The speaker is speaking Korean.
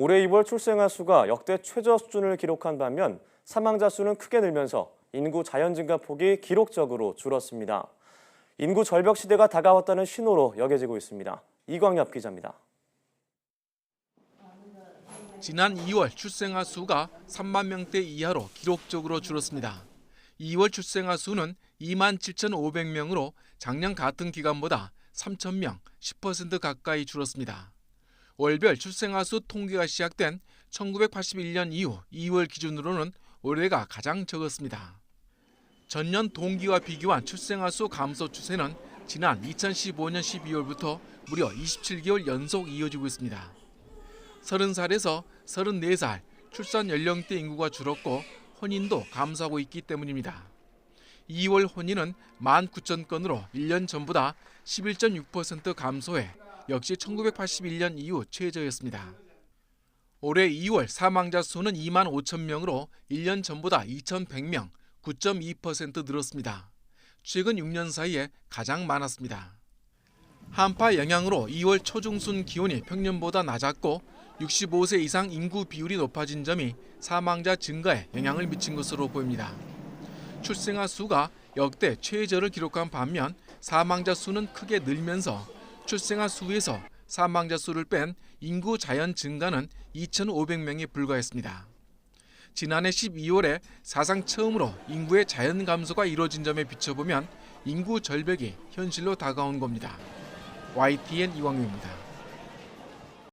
올해 2월 출생아 수가 역대 최저 수준을 기록한 반면 사망자 수는 크게 늘면서 인구 자연 증가 폭이 기록적으로 줄었습니다. 인구 절벽 시대가 다가왔다는 신호로 여겨지고 있습니다. 이광엽 기자입니다. 지난 2월 출생아 수가 3만 명대 이하로 기록적으로 줄었습니다. 2월 출생아 수는 2만 7,500명으로 작년 같은 기간보다 3,000명, 10% 가까이 줄었습니다. 월별 출생아 수 통계가 시작된 1981년 이후 2월 기준으로는 올해가 가장 적었습니다. 전년 동기와 비교한 출생아 수 감소 추세는 지난 2015년 12월부터 무려 27개월 연속 이어지고 있습니다. 30살에서 34살 출산 연령대 인구가 줄었고 혼인도 감소하고 있기 때문입니다. 2월 혼인은 19,000건으로 1년 전보다 11.6% 감소해 역시 1981년 이후 최저였습니다. 올해 2월 사망자 수는 2만 5천 명으로 1년 전보다 2,100명, 9.2% 늘었습니다. 최근 6년 사이에 가장 많았습니다. 한파 영향으로 2월 초중순 기온이 평년보다 낮았고 65세 이상 인구 비율이 높아진 점이 사망자 증가에 영향을 미친 것으로 보입니다. 출생아 수가 역대 최저를 기록한 반면 사망자 수는 크게 늘면서 출생아 수에서 사망자 수를 뺀 인구 자연 증가는 2,500명에 불과했습니다. 지난해 12월에 사상 처음으로 인구의 자연 감소가 이뤄진 점에 비춰보면 인구 절벽이 현실로 다가온 겁니다. YTN 이광유입니다.